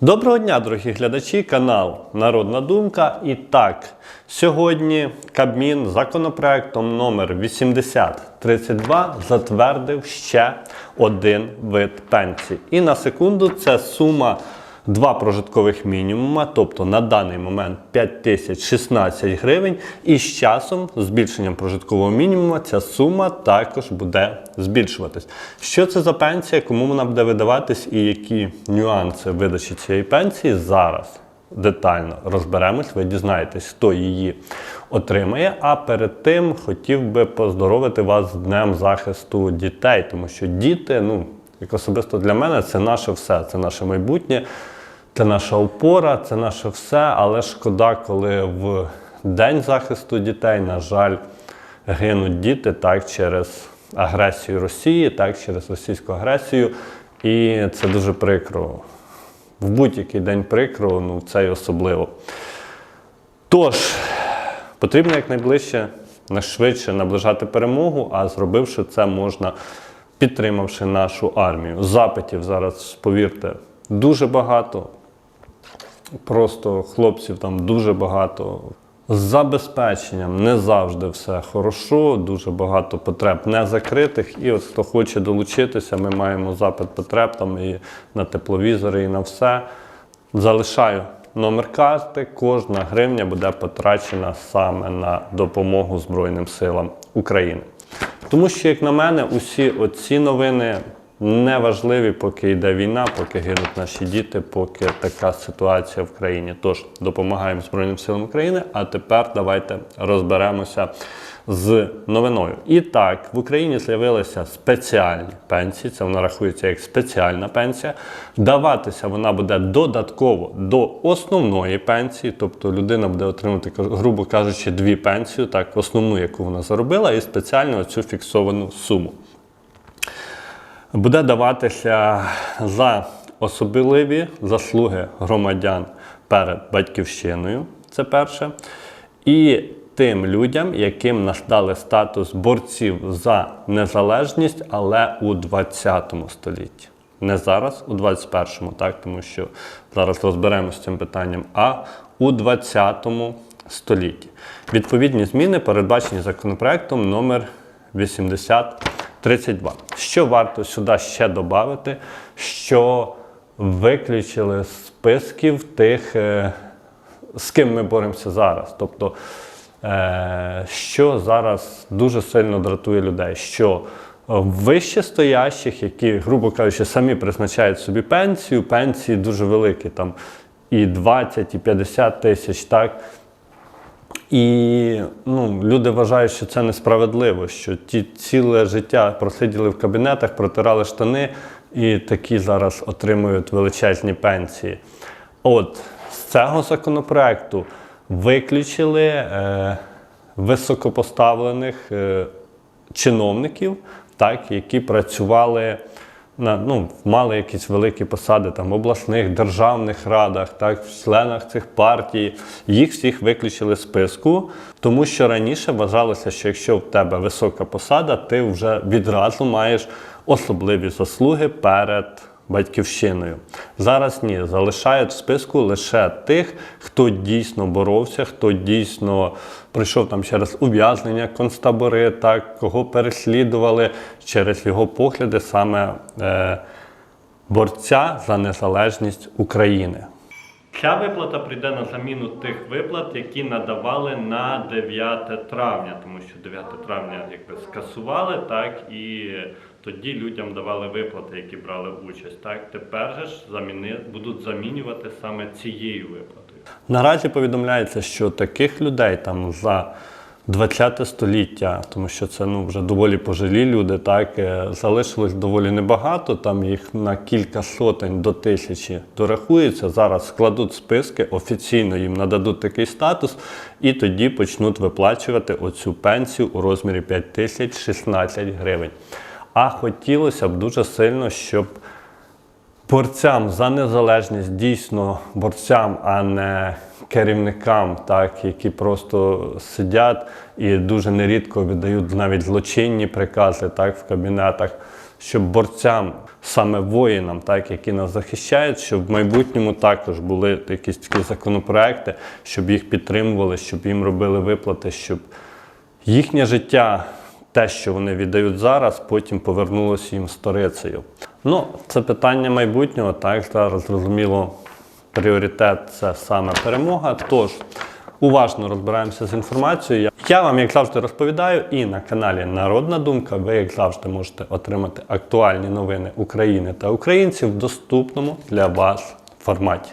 Доброго дня, дорогі глядачі, канал Народна Думка. І так, сьогодні Кабмін законопроектом номер 8032 затвердив ще один вид пенсії. І на секунду це сума два прожиткових мінімума, тобто на даний момент 5016 гривень. І з часом, збільшенням прожиткового мінімуму, ця сума також буде збільшуватись. Що це за пенсія, кому вона буде видаватись і які нюанси видачі цієї пенсії зараз детально розберемось, ви дізнаєтесь, хто її отримає. А перед тим хотів би поздоровити вас з Днем захисту дітей, тому що діти, ну, як особисто для мене, це наше все, це наше майбутнє. Це наша опора, це наше все, але шкода, коли в День захисту дітей, на жаль, гинуть діти так через агресію Росії, так через російську агресію. І це дуже прикро. В будь-який день прикро, ну це й особливо. Тож, потрібно якнайближче, найшвидше наближати перемогу, а зробивши це можна, підтримавши нашу армію. Запитів зараз, повірте, дуже багато. Просто хлопців там дуже багато. З забезпеченням не завжди все хорошо, дуже багато потреб не закритих. І от хто хоче долучитися, ми маємо запит потреб там і на тепловізори, і на все. Залишаю номер карти. Кожна гривня буде потрачена саме на допомогу Збройним силам України. Тому що, як на мене, усі оці новини не важливі, поки йде війна, поки гинуть наші діти, поки така ситуація в країні. Тож допомагаємо Збройним силам України. А тепер давайте розберемося з новиною. І так, в Україні з'явилися спеціальні пенсії. Це вона рахується як спеціальна пенсія. Даватися вона буде додатково до основної пенсії, тобто людина буде отримати, грубо кажучи, дві пенсії, так, основну, яку вона заробила, і спеціально цю фіксовану суму буде даватися за особливі заслуги громадян перед батьківщиною. Це перше. І тим людям, яким надали статус борців за незалежність, але у 20 столітті. Не зараз, у 21-му, так, тому що зараз розберемося з цим питанням, а у 20 столітті. Відповідні зміни передбачені законопроектом номер 80 32. Що варто сюди ще додати, що виключили з списків тих, е, з ким ми боремося зараз. Тобто, е, що зараз дуже сильно дратує людей, що вище стоящих, які, грубо кажучи, самі призначають собі пенсію, пенсії дуже великі, там і 20, і 50 тисяч, так. І ну, люди вважають, що це несправедливо, що ті ціле життя просиділи в кабінетах, протирали штани і такі зараз отримують величезні пенсії. От з цього законопроекту виключили е, високопоставлених е, чиновників, так, які працювали на, ну, мали якісь великі посади там в обласних державних радах, так, в членах цих партій. Їх всіх виключили з списку, тому що раніше вважалося, що якщо в тебе висока посада, ти вже відразу маєш особливі заслуги перед. Батьківщиною. Зараз ні, залишають в списку лише тих, хто дійсно боровся, хто дійсно пройшов там через ув'язнення, концтабори, так, кого переслідували через його погляди саме е, борця за незалежність України. Ця виплата прийде на заміну тих виплат, які надавали на 9 травня, тому що 9 травня якби скасували, так і тоді людям давали виплати, які брали участь. Так тепер же ж заміни будуть замінювати саме цією виплатою. Наразі повідомляється, що таких людей там за 20 століття, тому що це ну вже доволі пожилі люди, так е, залишилось доволі небагато. Там їх на кілька сотень до тисячі дорахується. Зараз складуть списки, офіційно їм нададуть такий статус, і тоді почнуть виплачувати оцю пенсію у розмірі 5016 гривень. А хотілося б дуже сильно, щоб борцям за незалежність, дійсно борцям, а не керівникам, так, які просто сидять і дуже нерідко віддають навіть злочинні прикази так, в кабінетах, щоб борцям саме воїнам, так, які нас захищають, щоб в майбутньому також були якісь такі законопроекти, щоб їх підтримували, щоб їм робили виплати, щоб їхнє життя, те, що вони віддають зараз, потім повернулося їм сторицею. Ну, це питання майбутнього. Так, зараз зрозуміло, пріоритет це саме перемога. Тож уважно розбираємося з інформацією. Я вам, як завжди, розповідаю, і на каналі Народна Думка ви, як завжди, можете отримати актуальні новини України та українців в доступному для вас форматі.